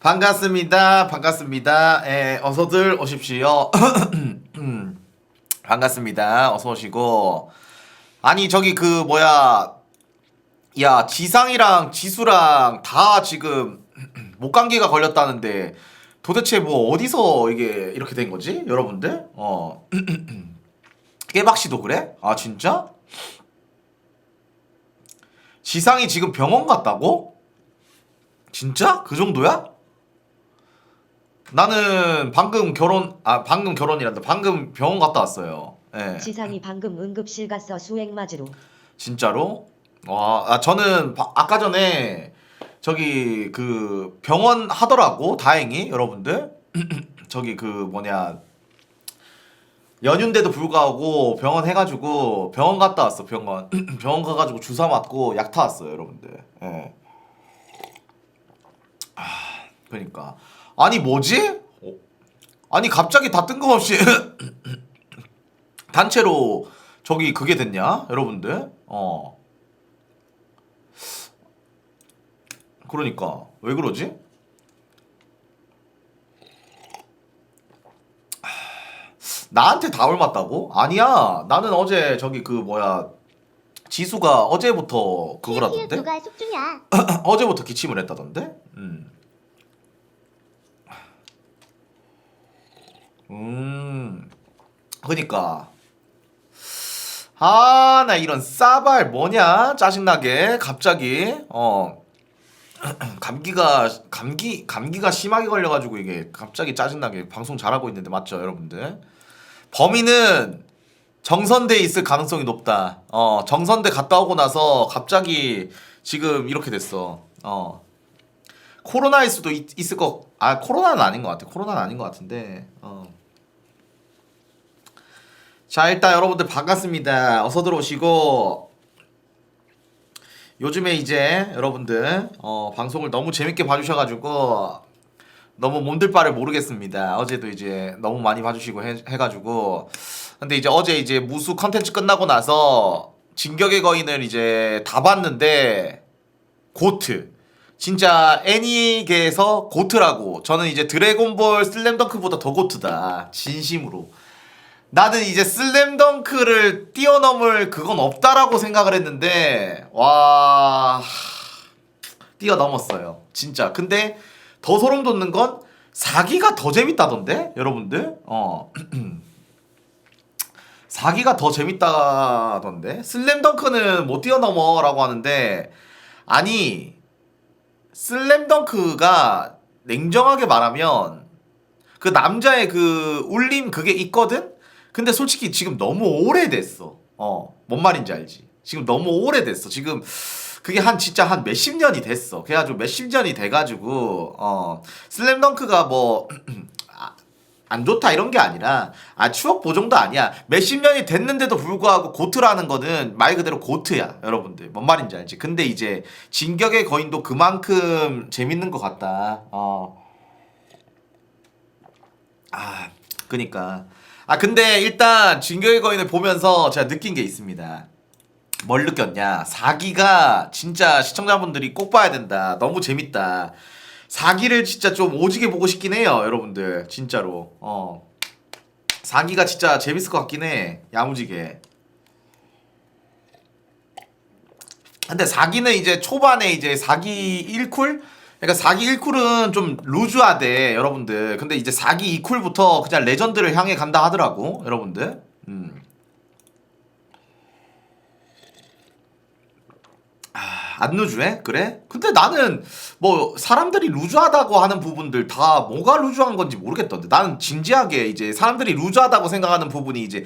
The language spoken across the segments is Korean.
반갑습니다. 반갑습니다. 예, 어서들 오십시오. 음, 반갑습니다. 어서 오시고. 아니, 저기 그 뭐야. 야, 지상이랑 지수랑 다 지금 목감기가 걸렸다는데 도대체 뭐 어디서 이게 이렇게 된 거지? 여러분들? 어. 깨박씨도 그래? 아, 진짜? 지상이 지금 병원 갔다고? 진짜? 그 정도야? 나는 방금 결혼 아 방금 결혼이란다. 방금 병원 갔다 왔어요. 예. 지상이 방금 응급실 갔어 수액 맞으러. 진짜로? 와, 아, 저는 바- 아까 전에 저기 그 병원 하더라고. 다행히 여러분들. 저기 그 뭐냐 연휴인데도 불구하고 병원 해가지고 병원 갔다 왔어. 병원 병원 가가지고 주사 맞고 약 타왔어요, 여러분들. 예. 아, 그러니까 아니 뭐지? 어? 아니 갑자기 다 뜬금없이 단체로 저기 그게 됐냐 여러분들 어 그러니까 왜 그러지 하, 나한테 다 올맞다고 아니야 나는 어제 저기 그 뭐야 지수가 어제부터 그거라던데 누가 숙주야? 어제부터 기침을 했다던데 음. 음. 그니까. 아 나 이런 싸발 뭐냐? 짜증나게. 갑자기. 어. 감기가 감기 감기가 심하게 걸려 가지고 이게 갑자기 짜증나게 방송 잘하고 있는데 맞죠 여러분들? 범인은 정선대에 있을 가능성이 높다. 어 정선대 갔다 오고 나서 갑자기 지금 이렇게 됐어. 어. 코로나일 수도 있, 있을 거아 코로나는 아닌 것 같아. 코로나는 아닌 것 같은데. 어 자 일단 여러분들 반갑습니다. 어서 들어오시고. 요즘에 이제 여러분들 어, 방송을 너무 재밌게 봐주셔가지고 너무 몸들 바를 모르겠습니다. 어제도 이제 너무 많이 봐주시고 해, 해가지고. 근데 이제 어제 이제 무수 컨텐츠 끝나고 나서 진격의 거인을 이제 다 봤는데 고트. 진짜 애니계에서 고트라고. 저는 이제 드래곤볼 슬램덩크보다 더 고트다. 진심으로 나는 이제 슬램덩크를 뛰어넘을 그건 없다라고 생각을 했는데 와 뛰어넘었어요. 진짜. 근데 더 소름 돋는 건 4기가 더 재밌다던데 여러분들? 어. 4기가 더 재밌다던데? 슬램덩크는 못 뛰어넘어 라고 하는데 아니 슬램덩크가 냉정하게 말하면 그 남자의 그 울림 그게 있거든? 근데 솔직히 지금 너무 오래됐어. 어, 뭔 말인지 알지? 지금 너무 오래됐어. 지금 그게 한 진짜 한 몇십 년이 됐어. 그래가지고 몇십 년이 돼가지고 어 슬램덩크가 뭐 아, 안 좋다 이런 게 아니라 아 추억 보정도 아니야 몇십 년이 됐는데도 불구하고 고트라는 거는 말 그대로 고트야 여러분들 뭔 말인지 알지 근데 이제 진격의 거인도 그만큼 재밌는 것 같다 어. 아 그니까 아 근데 일단 진격의 거인을 보면서 제가 느낀 게 있습니다. 뭘 느꼈냐? 4기가 진짜 시청자분들이 꼭 봐야 된다. 너무 재밌다. 4기를 진짜 좀 오지게 보고 싶긴 해요 여러분들. 진짜로. 어. 4기가 진짜 재밌을 것 같긴 해 야무지게. 근데 4기는 이제 초반에 이제 4기 1쿨 그러니까 4기 1쿨은 좀 루즈하대 여러분들 근데 이제 4기 2쿨부터 그냥 레전드를 향해 간다 하더라고 여러분들 음. 안 루즈해? 그래? 근데 나는 뭐 사람들이 루즈하다고 하는 부분들 다 뭐가 루즈한 건지 모르겠던데 나는 진지하게 이제 사람들이 루즈하다고 생각하는 부분이 이제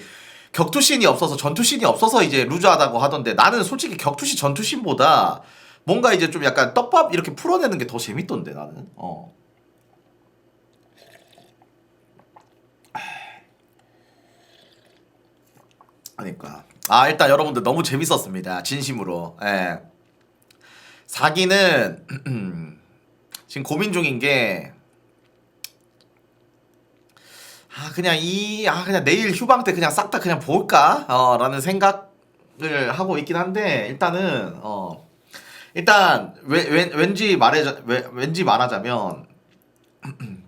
격투신이 없어서 전투신이 없어서 이제 루즈하다고 하던데 나는 솔직히 격투신 전투신보다 뭔가 이제 좀 약간 떡밥 이렇게 풀어내는 게 더 재밌던데 나는. 어. 그러니까. 아 일단 여러분들 너무 재밌었습니다. 진심으로. 예. 사기는 지금 고민 중인 게 아, 그냥 이, 아, 그냥 내일 휴방 때 그냥 싹 다 그냥 볼까? 어, 라는 생각을 하고 있긴 한데, 일단은, 어, 일단, 왜, 왠, 왠지 말해, 왠지 말하자면,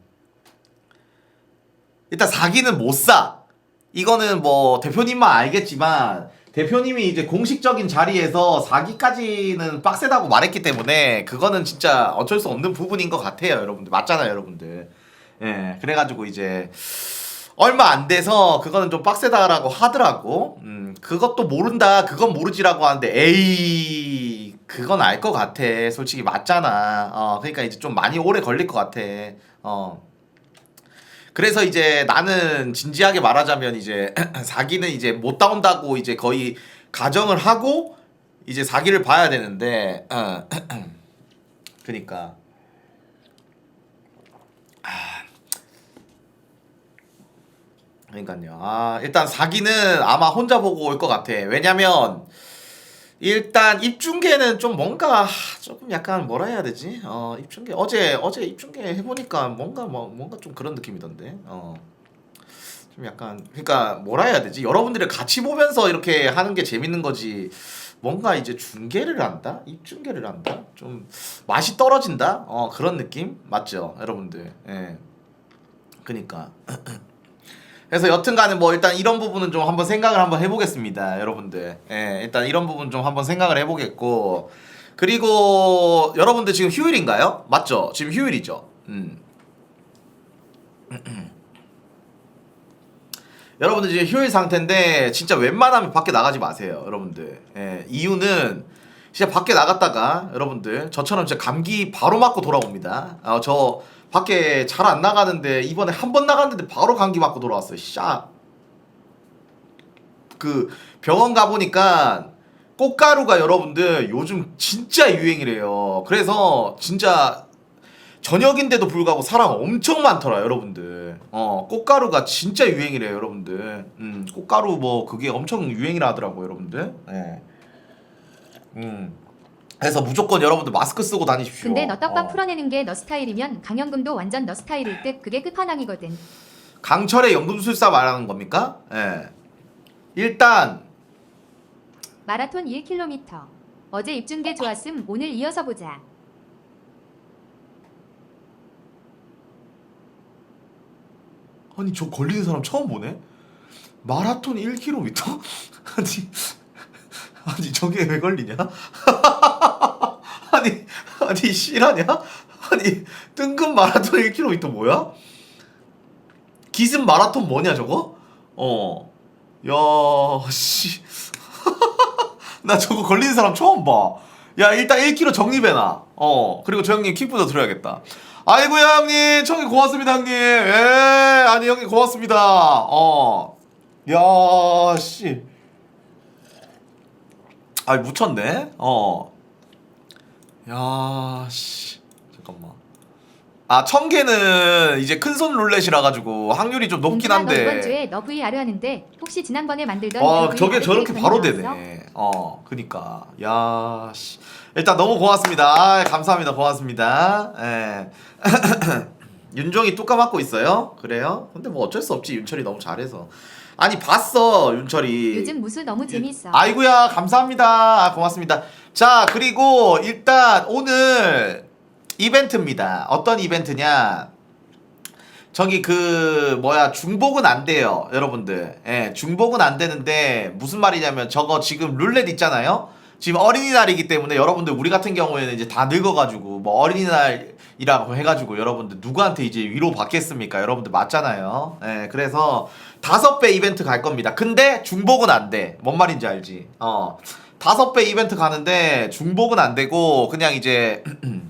일단 사기는 못 사. 이거는 뭐 대표님만 알겠지만 대표님이 이제 공식적인 자리에서 사기까지는 빡세다고 말했기 때문에 그거는 진짜 어쩔 수 없는 부분인 것 같아요, 여러분들. 맞잖아요, 여러분들. 예, 그래가지고 이제 얼마 안 돼서 그거는 좀 빡세다라고 하더라고. 음, 그것도 모른다, 그건 모르지라고 하는데 에이, 그건 알 것 같아. 솔직히 맞잖아. 어, 그러니까 이제 좀 많이 오래 걸릴 것 같아. 어. 그래서 이제 나는 진지하게 말하자면 이제 사기는 이제 못 따온다고 이제 거의 가정을 하고 이제 사기를 봐야 되는데 어, 그니까 그러니까요. 아, 일단 사기는 아마 혼자 보고 올 것 같아. 왜냐면 일단 입중계는 좀 뭔가 하, 조금 약간 뭐라 해야 되지? 어, 입중계 어제 어제 입중계 해보니까 뭔가 뭐 뭔가 좀 그런 느낌이던데. 어. 좀 약간 그러니까 뭐라 해야 되지? 여러분들이 같이 보면서 이렇게 하는 게 재밌는 거지. 뭔가 이제 중계를 한다? 입중계를 한다? 좀 맛이 떨어진다? 어, 그런 느낌? 맞죠? 여러분들. 예. 그니까. 그래서 여튼간에 뭐 일단 이런 부분은 좀 한번 생각을 한번 해보겠습니다, 여러분들. 예, 일단 이런 부분 좀 한번 생각을 해보겠고 그리고 여러분들 지금 휴일인가요? 맞죠? 지금 휴일이죠. 음. 여러분들 지금 휴일 상태인데 진짜 웬만하면 밖에 나가지 마세요, 여러분들. 예, 이유는 진짜 밖에 나갔다가 여러분들 저처럼 진짜 감기 바로 맞고 돌아옵니다. 어, 저 밖에 잘 안 나가는데 이번에 한 번 나갔는데 바로 감기 맞고 돌아왔어요. 샤. 그 병원 가 보니까 꽃가루가 여러분들 요즘 진짜 유행이래요. 그래서 진짜 저녁인데도 불구하고 사람 엄청 많더라 여러분들. 어 꽃가루가 진짜 유행이래요 여러분들. 음 꽃가루 뭐 그게 엄청 유행이라 하더라고 여러분들. 예. 음. 그래서 무조건 여러분들 마스크 쓰고 다니십시오. 근데 너 떡밥 어. 풀어내는 게 너 스타일이면 강연금도 완전 너 스타일일 듯 그게 끝판왕이거든. 강철의 연금술사 말하는 겁니까? 예. 일단 마라톤 1km. 어제 입중계 좋았음 오늘 이어서 보자. 아니 저 걸리는 사람 처음 보네. 마라톤 1km? 아니 아니 저게 왜 걸리냐? 아니 아니 실화냐? 아니 뜬금 마라톤 1km 뭐야? 기습 마라톤 뭐냐 저거? 어. 야 씨. 나 저거 걸리는 사람 처음 봐. 야 일단 1km 정립해놔. 어 그리고 저 형님 킥부터 들어야겠다. 아이고야 형님 청이 고맙습니다 형님. 예 아니 형님 고맙습니다. 어. 야 씨. 아이 묻혔네. 어. 야 씨. 잠깐만. 아 청개는 이제 큰손 룰렛이라 가지고 확률이 좀 높긴 너 이번 한데. 주에 너 VR 하는데 혹시 지난번에 만들던 어그 저게 VR 저렇게 바로? 되네. 어 그니까 야 씨. 일단 너무 고맙습니다. 아, 감사합니다. 고맙습니다. 예. 윤종이 뚜까 맞고 있어요? 그래요? 근데 뭐 어쩔 수 없지 윤철이 너무 잘해서. 아니 봤어 윤철이. 요즘 무수 너무 재밌어. 아이고야 감사합니다. 아, 고맙습니다. 자 그리고 일단 오늘 이벤트입니다. 어떤 이벤트냐? 저기 그 뭐야 중복은 안 돼요 여러분들 예 중복은 안 되는데 무슨 말이냐면 저거 지금 룰렛 있잖아요 지금 어린이날이기 때문에 여러분들 우리 같은 경우에는 이제 다 늙어가지고 뭐 어린이날 이라고 해가지고 여러분들 누구한테 이제 위로 받겠습니까 여러분들 맞잖아요 예 그래서 다섯 배 이벤트 갈 겁니다 근데 중복은 안 돼 뭔 말인지 알지 어 다섯 배 이벤트 가는데 중복은 안 되고 그냥 이제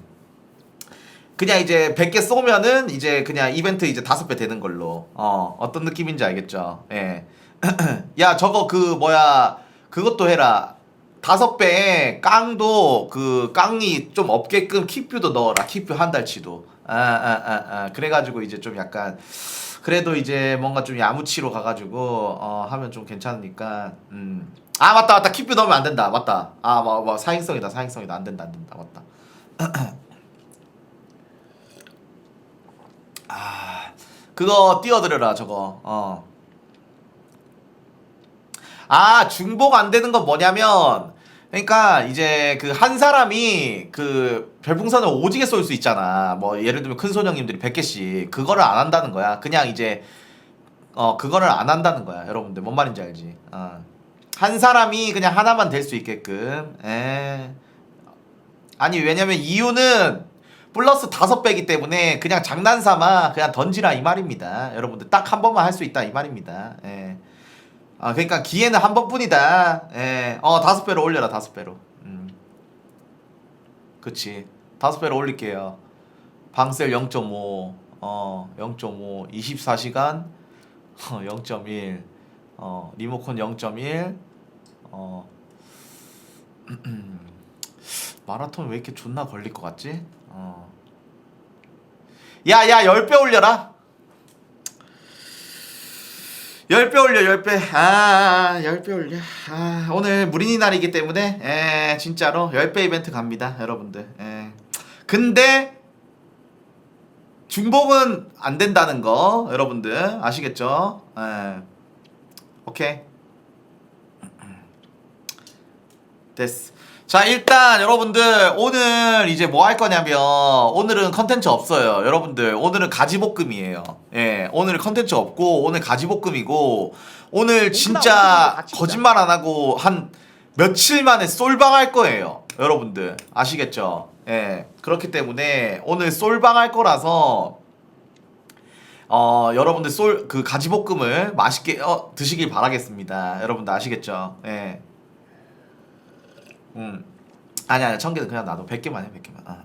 그냥 이제 100개 쏘면은 이제 그냥 이벤트 이제 다섯 배 되는 걸로. 어, 어떤 느낌인지 알겠죠? 예. 야, 저거 그 뭐야. 그것도 해라. 다섯 배에 깡도 그 깡이 좀 없게끔 킥뷰도 넣어라. 킥뷰 한 달치도. 아, 아, 아, 아. 그래가지고 이제 좀 약간 그래도 이제 뭔가 좀 야무치로 가가지고 어 하면 좀 괜찮으니까 음. 아 맞다 맞다 킥뷰 넣으면 안 된다 맞다 아 뭐 뭐, 사행성이다 사행성이다 안 된다 안 된다 맞다 아 그거 띄워드려라 저거 어. 아 중복 안 되는 건 뭐냐면 그러니까 이제 그 한 사람이 그 별풍선을 오지게 쏠 수 있잖아. 뭐 예를 들면 큰 손형님들이 100개씩 그거를 안 한다는 거야. 그냥 이제 어 그거를 안 한다는 거야. 여러분들 뭔 말인지 알지? 어. 한 사람이 그냥 하나만 될 수 있게끔. 에. 아니 왜냐면 이유는 플러스 다섯 배기 때문에 그냥 장난삼아 그냥 던지라 이 말입니다. 여러분들 딱 한 번만 할 수 있다 이 말입니다. 예. 아 그러니까 기회는 한 번뿐이다. 예. 어 다섯 배로 올려라 다섯 배로. 음. 그치. 다섯 배로 올릴게요. 방셀 0.5. 어 0.5. 24시간. 어 0.1. 어 리모컨 0.1. 어 마라톤 왜 이렇게 존나 걸릴 것 같지? 어. 야, 야, 10배 올려라. 10배 올려, 10배. 아, 10배 올려. 아, 오늘 무린이 날이기 때문에, 에, 진짜로 10배 이벤트 갑니다, 여러분들. 에. 근데, 중복은 안 된다는 거, 여러분들. 아시겠죠? 에. 오케이. 됐어. 자, 일단 여러분들 오늘 이제 뭐 할 거냐면 오늘은 컨텐츠 없어요. 여러분들 오늘은 가지볶음이에요. 예. 오늘 컨텐츠 없고 오늘 가지볶음이고 오늘 진짜 거짓말 안 하고 한 며칠 만에 솔방 할 거예요. 여러분들 아시겠죠? 예. 그렇기 때문에 오늘 솔방 할 거라서 어, 여러분들 솔 그 가지볶음을 맛있게 어, 드시길 바라겠습니다. 여러분들 아시겠죠? 예. 음. 아니 아니 천 개는 그냥 놔둬 100개만 해 100개만 아.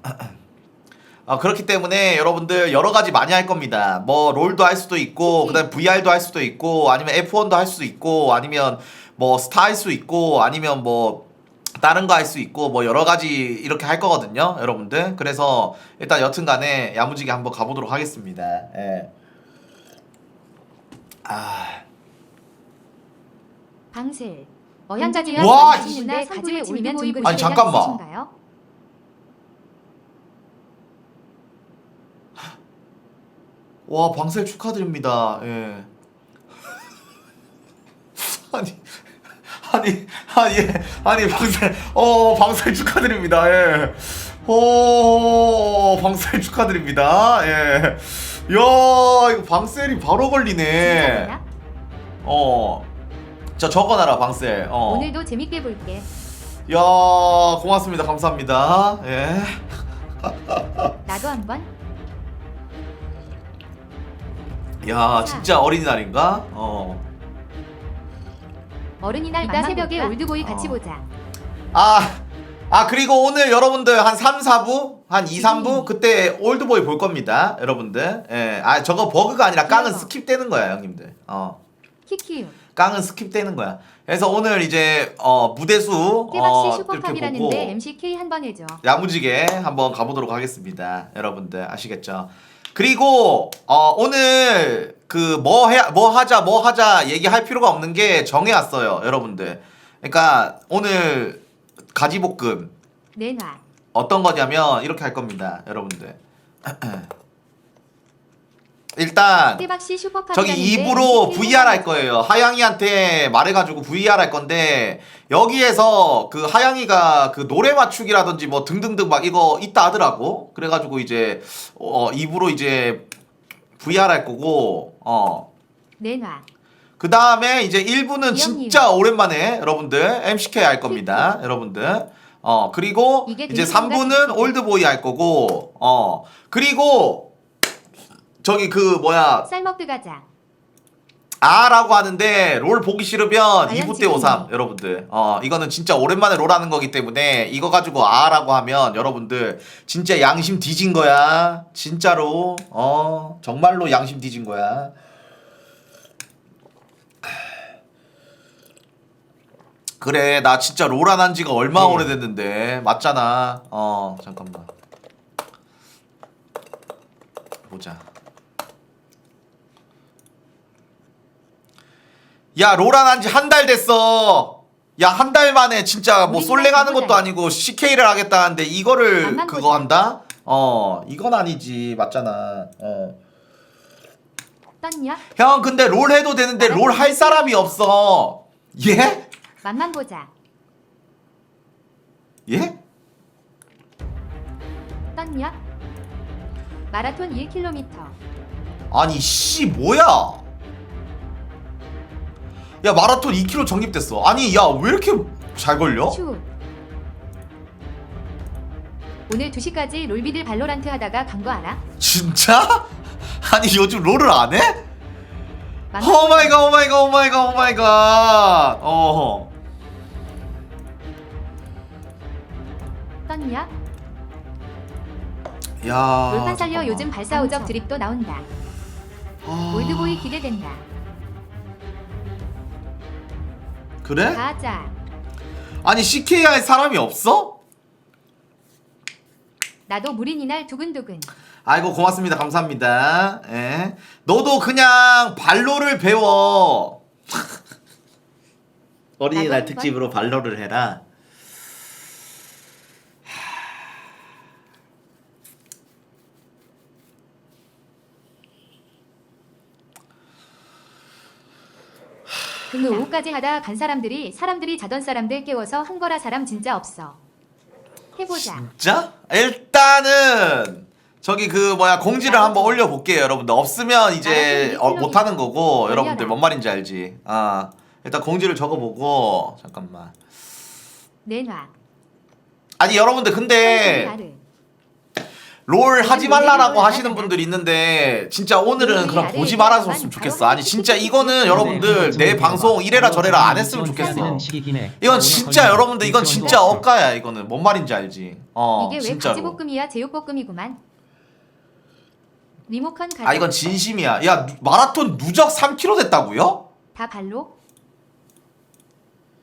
어, 그렇기 때문에 여러분들 여러 가지 많이 할 겁니다 뭐 롤도 할 수도 있고 그다음 VR도 할 수도 있고 아니면 F1도 할 수도 있고 아니면 뭐 스타 할 수 있고 아니면 뭐 다른 거 할 수 있고 뭐 여러 가지 이렇게 할 거거든요 여러분들 그래서 일단 여튼간에 야무지게 한번 가보도록 하겠습니다 예. 아 방셀. 어향가지와 와, 가지는데 가지에 올면 중급 아니, 잠깐만. 와 방셀 축하드립니다. 예. 아니 아니 아니 예. 아니 방셀 어 방셀 축하드립니다. 예. 오 방셀 축하드립니다. 예. 야 이거 방셀이 바로 걸리네. 어. 자 적어놔라 방셀. 어. 오늘도 재밌게 볼게. 야 고맙습니다. 감사합니다. 예. 나도 한번. 야 진짜 어린이날인가? 어. 어른이날 이따 새벽에 올드보이 같이 어. 보자. 아, 아 그리고 오늘 여러분들 한 3, 4부? 한 2, 3부? 그때 올드보이 볼 겁니다. 여러분들. 예. 아, 저거 버그가 아니라 깡은. 스킵되는 거야, 형님들. 어. 키키유. 깡은 스킵되는 거야. 그래서 오늘 이제 어, 무대수 깨박씨 어, 이렇게 슈퍼팝이라는데 보고 MCK 한 번 해줘. 야무지게 한번 가보도록 하겠습니다. 여러분들 아시겠죠? 그리고 어, 오늘 그 뭐 해, 뭐 하자, 뭐 하자 얘기할 필요가 없는 게 정해왔어요, 여러분들. 그러니까 오늘 가지볶음 내놔. 어떤 거냐면 이렇게 할 겁니다, 여러분들. 일단. 저기 입으로 VR 할 거예요. 하양이한테 말해가지고 VR 할 건데 여기에서 그 하양이가 그 노래 맞추기라든지 뭐 등등등 막 이거 있다 하더라고. 그래가지고 이제 어 입으로 이제 VR 할 거고 어. 내놔. 그 다음에 이제 1부는 이형님. 진짜 오랜만에 여러분들 MCK 할 겁니다. 여러분들. 어, 그리고 이제 되는 건가 3부는 싶은데. 올드보이 할 거고, 어, 그리고 저기 그 뭐야, 쌀먹드 가자. 아라고 하는데 롤 보기 싫으면 과연 2부 때 지금이? 오삼 여러분들. 어 이거는 진짜 오랜만에 롤 하는 거기 때문에 이거 가지고 아라고 하면 여러분들 진짜 양심 뒤진 거야. 진짜로. 어 정말로 양심 뒤진 거야. 그래 나 진짜 롤 안 한 지가 얼마 나 네. 오래됐는데. 맞잖아. 어 잠깐만. 보자 야 로란 한지 한 달 됐어. 야 한 달 만에 진짜 뭐 우리 솔랭 하는 것도 보자. 아니고 CK를 하겠다는데 이거를 그거 보자. 한다? 어 이건 아니지 맞잖아. 어. 떴냐? 형 근데 롤 해도 되는데 아, 롤할 사람이 없어. 예? 맛만 보자. 예? 떴냐? 마라톤 1km. 아니 씨 뭐야? 야 마라톤 2km 적립됐어. 아니 야 왜 이렇게 잘 걸려? 슛. 오늘 2시까지 롤비들 발로란트 하다가 간 거 알아? 진짜? 아니 요즘 롤을 안 해? 오 마이 갓, 오 마이 갓, 오 마이 갓, 오 마이 갓. 어. 떴냐? 야. 롤판 살려 잠깐만. 요즘 발사 오적 드립도 나온다. 아, 올드보이 기대된다. 그래? 가자. 아니 CKI 사람이 없어? 나도 무린 이날 두근두근. 아이고 고맙습니다. 감사합니다. 예. 너도 그냥 발로를 배워. 어린이날 나도 특집으로 발로를 해라. 그 오후까지 하다 간 사람들이 사람들이 자던 사람들 깨워서 한 거라 사람 진짜 없어. 해보자. 진짜? 일단은 저기 그 뭐야 공지를 한번 올려볼게요 여러분들 없으면 이제 나도 어, 못하는 거고. 여러분들 뭔 말인지 알지 아 일단 공지를 적어보고 잠깐만 내놔. 아니 여러분들 근데. 롤 하지 말라라고 롤 하시는. 분들이 있는데 진짜 오늘은 그럼 아래 보지 있지만 말아줬으면 좋겠어. 아니 진짜 이거는 네, 여러분들 내 방송 이래라 저래라 안 했으면 좋겠어. 이건 진짜 여러분들 이건 진짜 억가야 이거는. 뭔 말인지 알지? 어 이게 왜 진짜로. 가지볶음이야? 제육볶음이구만. 리모컨 가져. 아 이건 진심이야. 야 누- 마라톤 누적 3km 됐다고요? 다 발로?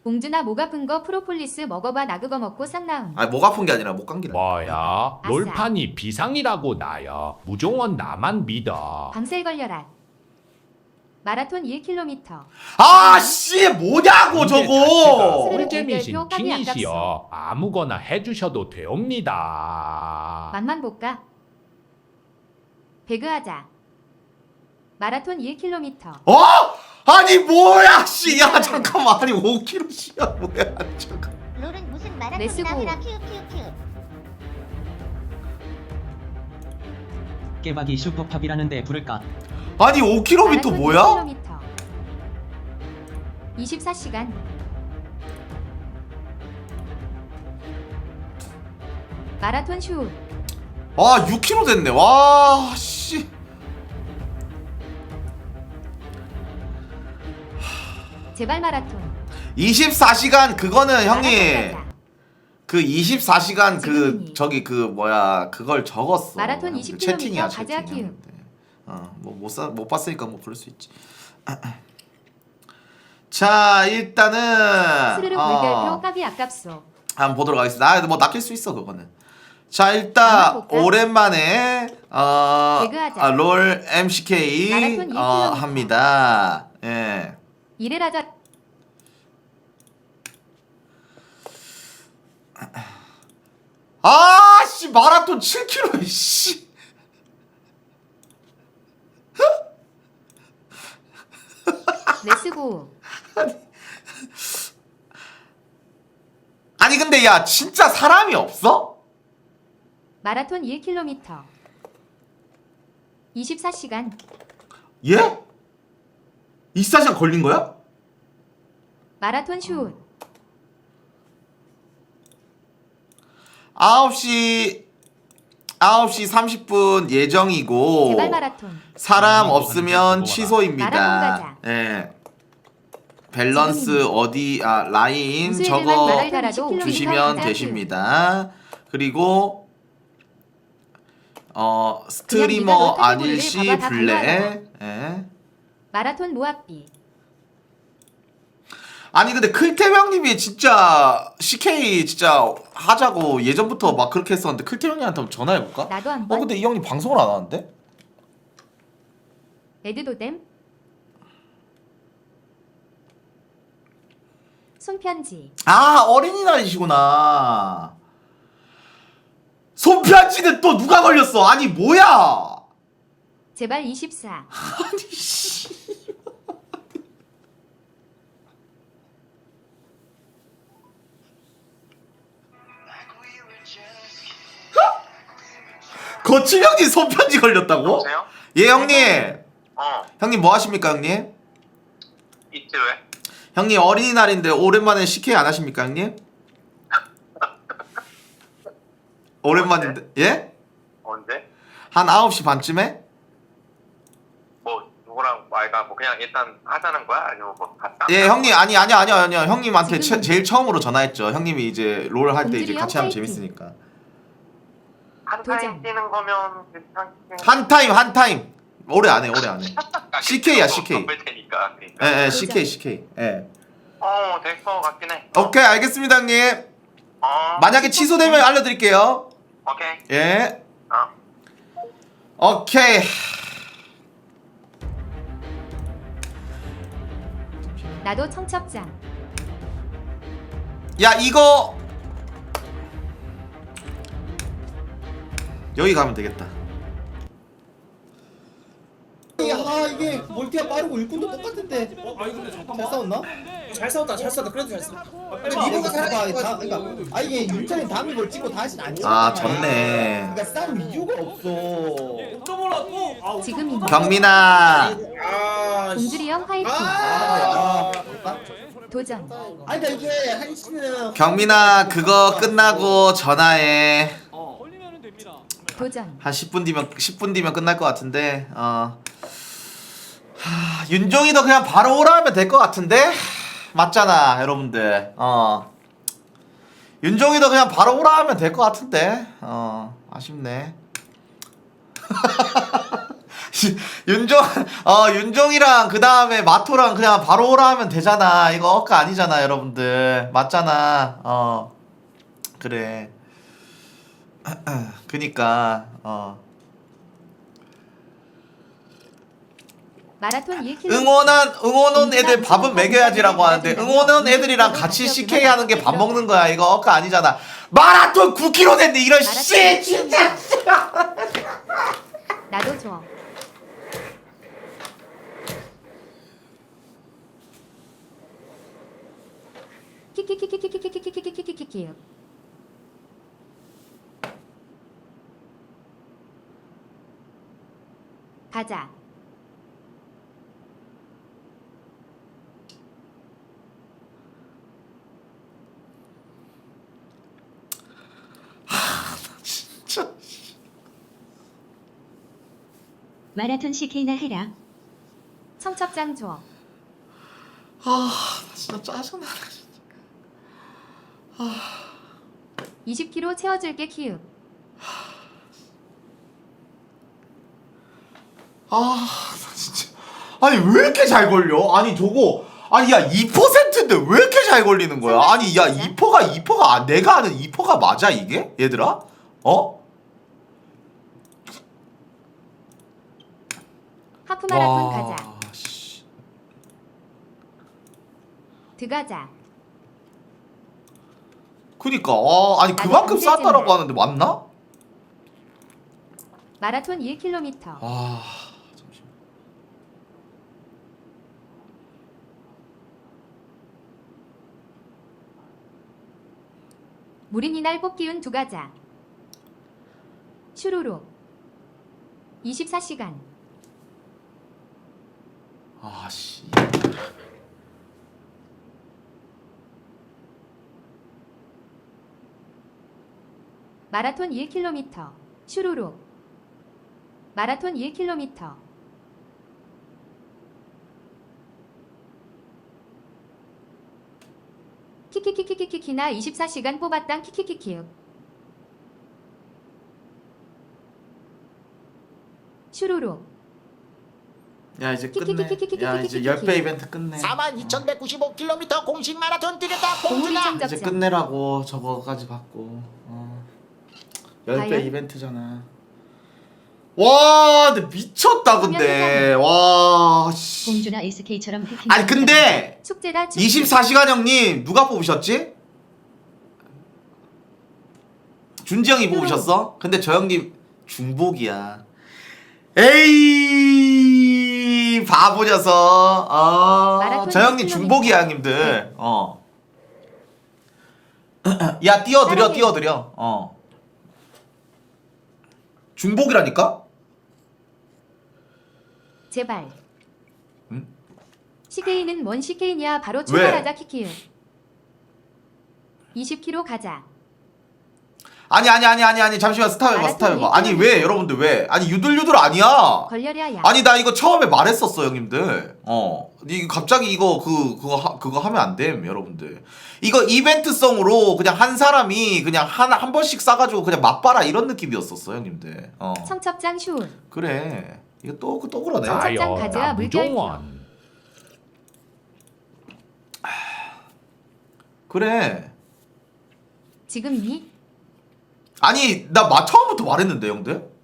봉준아 목 아픈 거 프로폴리스 먹어봐 나 그거 먹고 싹 나음. 아니 목 아픈 게 아니라 목 감기라 뭐야? 롤판이 비상이라고 나야. 무종원 나만 믿어. 밤새 걸려라. 마라톤 1km. 아 씨 뭐냐고 저거 꿀잼이신 킹이시여 아무거나 해주셔도 되옵니다. 맛만 볼까? 배그하자. 마라톤 1km. 어? 아니 뭐야 씨 야 잠깐만 아니 5kg 씨야 뭐야 잠깐 롤은 무슨. 마라톤이나 후라 큐큐큐 깨박이 슈퍼팝이라는데 부를까? 아니 5kg이 또 뭐야? 24시간. 마라톤 슛. 아 6kg 됐네 와 씨 제발 마라톤. 24시간 그거는 마라톤 형님 가자. 그 24시간 그 지금이니. 저기 그 뭐야 그걸 적었어 마라톤 그 20km 채팅이야 채팅 키움. 어뭐못 봤으니까 뭐 그럴 수 있지 자 일단은 스르륵 어, 물결표 값이 아깝소. 한번 보도록 하겠습니다 아 뭐 낚일 수 있어 그거는 자 일단 한번 볼까? 오랜만에 어, 배그하자. 아, 롤 MCK 마라톤 어, 1km. 합니다 예 이래라자 아 씨 마라톤 7km 씨 레스고. 아니 근데 야 진짜 사람이 없어? 마라톤 1km. 24시간. 예? 24시간 걸린 거야? 마라톤 슛. 9시 9시 30분 예정이고 제발 마라톤. 사람 음, 없으면 마라톤 취소입니다. 예. 밸런스. 어디 아 라인 적어 말할 달아도 10km 주시면. 되십니다. 그리고 어 스트리머 아닐시 봐봐, 다 블레 예. 마라톤 모학비. 아니 근데 클태명님이 진짜 CK 진짜 하자고 예전부터 막 그렇게 했었는데 클태명님한테 한번 전화해볼까? 나도 어 한번. 근데 이 형님 방송을 안 하는데? 레드도댐. 손편지. 아 어린이날이시구나 손편지는 또 누가 걸렸어 아니 뭐야 제발 24. 아니 씨. 거친 형님 손편지 걸렸다고? 여보세요? 예 형님. 어 형님 뭐 하십니까 형님? 이틀 왜? 형님 어린이날인데 오랜만에 CK 안 하십니까 형님? 오랜만인데 예? 언제? 한 9시 반쯤에? 뭐 누구랑 말가 뭐 그냥 일단 하자는 거야? 아니면 뭐 갔다? 예 형님 아니 아니요 아니요 아니요 형님한테 지금- 최- 제일 처음으로 전화했죠 형님이 이제 롤 할 때 이제 같이 형 하면 파이팅. 재밌으니까 한 도전. 타임 뛰는 거면 괜찮긴 한 타임 한 타임 오래 안 해 오래 안 해 CK 야, CK. 덮을 테니까 그러니까. 예예 도전. CK CK 예 어, 될 거 같긴 해. 오케이 알겠습니다 형님 어, 만약에 취소되면 알려드릴게요 오케이. 예 어. 오케이 나도 청첩장. 야 이거 여기 가면 되겠다 아 이게 멀티가 빠르고 일꾼도 똑같은데. 잘 싸웠나? 잘 싸웠다 잘 싸웠다. 그래도 잘 싸웠다. 근데 리버가 살아야 다 그러니까 아 이게 윤철이 다음에 걸 찍고 다시 안 찍어 아. 졌네. 그러니까 싸울 이유가 없어. 또 몰랐고 아, 지금입니다. 경민아. 아 공주리 형 화이팅. 아, 아, 도전. 아니 그러니까 이게 한시는 경민아 그거 끝나고 전화해. 도전. 한 10분 뒤면 10분 뒤면 끝날 것 같은데 어 하, 윤종이도 그냥 바로 오라 하면 될 것 같은데? 맞잖아 여러분들. 어. 윤종이도 그냥 바로 오라 하면 될 것 같은데? 어 아쉽네. 윤종 어 윤종이랑 그 다음에 마토랑 그냥 바로 오라 하면 되잖아. 이거 억까 아니잖아 여러분들. 맞잖아. 어. 그래. 그니까 어 마라톤 1km. 응원한 응원한 애들 밥은 먹여야지라고 하는데 응원한 애들이랑 같이 CK 하는 게 밥 먹는 거야 이거 억까 아니잖아 마라톤 9km 됐네 이런 씨 진짜 나도 줘. 키키키키키키키키키키키키키. 가자. 마라톤 CK나 해라. 청첩장 줘. 아 진짜 짜증나 20kg 채워줄게 키읔. 아 나 진짜. 아니 왜 이렇게 잘 걸려? 아니 저거. 아니 야 2%인데 왜 이렇게 잘 걸리는 거야? 아니 야 2%가 2%가 아, 내가 아는 2%가 맞아 이게? 얘들아? 어 하프 마라톤 와, 가자. 씨. 드가자. 그니까 아, 아니 그만큼. 쌌다라고 하는데 맞나? 마라톤 1km. 아 잠시만 무린 이날 뽑기운 두 가자. 슈루루. 24시간. 아씨 마라톤 1km. 슈루루. 마라톤 1km. 키키키키키키키나 24시간 뽑았당 키키키키요. 슈루루. 야 이제 끝내. 야 이제 열배 이벤트 끝내. 42,195km 공식 마라톤 뛰겠다 공주나 이제 끝내라고 저거까지 받고. 어. 열배 과연? 이벤트잖아. 와, 근데 미쳤다 근데. 와, 공주나 SK처럼 아니 근데 숙제다. 24시간 형님 누가 뽑으셨지? 준지 형이 뽑으셨어? 근데 저 형님 중복이야. 에이. 바보 녀석. 어, 마라톤 저 형님 1km. 중복이야 형님들. 어. 야 띄워드려 띄워드려. 어. 중복이라니까? 제발. 응? CK는 뭔 CK냐? 바로 출발하자 키키유. 20km 가자. 아니 아니 아니 아니 아니 잠시만 스탑해봐 스탑해봐. 아니 왜 여러분들 왜? 아니 유들유들 아니야. 아니 나 이거 처음에 말했었어 형님들. 어. 이 갑자기 이거 그 그거 하, 그거 하면 안 됨 여러분들. 이거 이벤트성으로 그냥 한 사람이 그냥 한 한 번씩 싸가지고 그냥 맛봐라 이런 느낌이었었어 형님들. 어. 청첩장 슈. 그래. 이거 또 또 그러네. 아, 나요 가져와, 물결표. 무종원 그래. 지금이니? 아니 나 마, 처음부터 말했는데 형들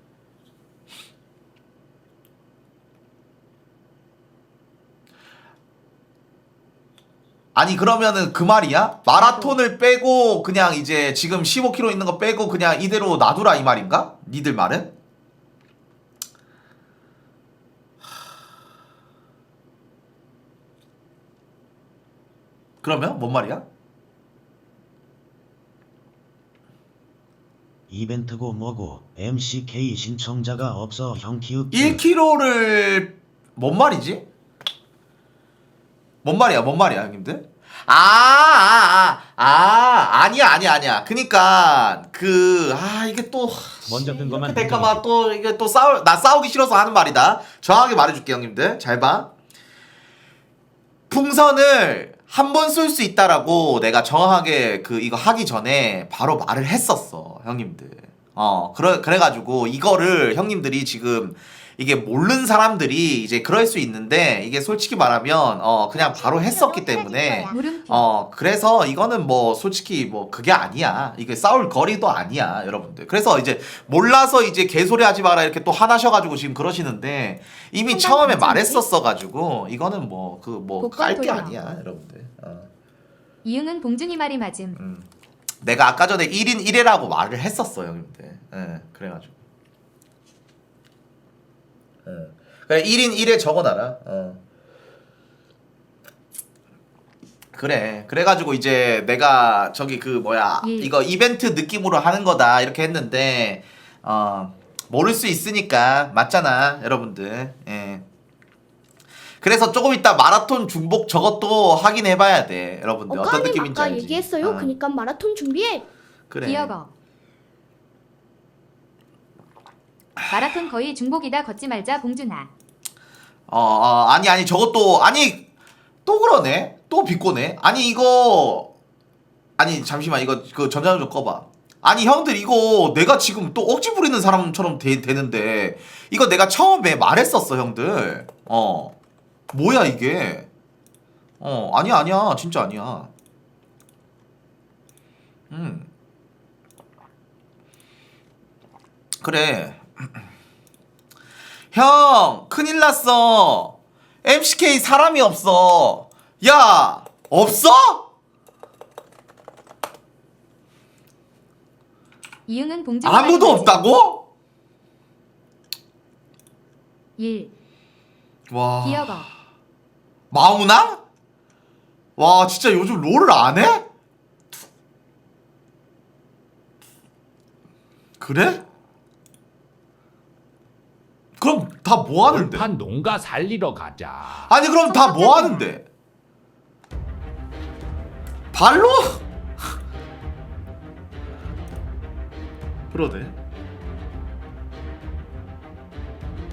아니 그러면은 그 말이야? 마라톤을 빼고 그냥 이제 지금 15km 있는 거 빼고 그냥 이대로 놔두라 이 말인가? 니들 말은? 그러면 뭔 말이야? 이벤트고 뭐고 MCK 신청자가 없어 형 키읔 1kg를 뭔 말이지? 뭔 말이야? 뭔 말이야, 형님들? 아, 아, 아, 아, 아니야, 아니야, 아니야. 그니까 그, 아, 이게 또 먼저 든 것만 될까봐 또 이게 또 싸우, 나 싸우기 싫어서 하는 말이다. 정확하게 말해줄게, 형님들. 잘 봐. 풍선을 한 번 쏠 수 있다라고 내가 정확하게 그 이거 하기 전에 바로 말을 했었어, 형님들. 어, 그래 그래가지고 이거를 형님들이 지금 이게 모르는 사람들이 이제 그럴 수 있는데 이게 솔직히 말하면 어 그냥 바로 했었기 때문에. 어 그래서 이거는 뭐 솔직히 뭐 그게 아니야 이게 싸울 거리도 아니야 여러분들 그래서 이제 몰라서 이제 개소리 하지 마라 이렇게 또 화나셔가지고 지금 그러시는데 이미 처음에? 말했었어가지고 이거는 뭐 그 뭐 깔 게. 아니야 여러분들 어. 이응은 봉준이 말이 맞음. 음. 내가 아까 전에 1인 1회라고 말을 했었어 형님들 예 그래가지고 예. 그래 1인 1회 적어놔라 어. 그래 그래가지고 이제 내가 저기 그 뭐야 예. 이거 이벤트 느낌으로 하는 거다 이렇게 했는데 어 모를 수 있으니까 맞잖아 여러분들 예 그래서 조금 이따 마라톤 중복 저것도 확인해봐야 돼 여러분들 어떤 어까님 느낌인지 아까 알지? 얘기했어요. 어. 그니까 마라톤 준비해. 그래 기어거. 마라톤 거의 중복이다. 걷지 말자 봉준아. 어, 어 아니 아니 저것도 아니 또 그러네? 또 비꼬네? 아니 이거 아니 잠시만 이거 그 전자전 좀 꺼봐. 아니 형들 이거 내가 지금 또 억지 부리는 사람처럼 되, 되는데 이거 내가 처음에 말했었어 형들. 어. 뭐야 이게? 어 아니야 아니야. 진짜 아니야. 음. 그래 형 큰일 났어 MCK 사람이 없어 야 없어? 이응은 봉준이 아무도 없다고? 1. 와 기어거. 마우나? 와 진짜 요즘 롤을 안 해? 그래? 그럼 다 뭐 하는데? 돌판 농가 살리러 가자 아니 그럼 다 뭐 하는데? 발로? 그러네.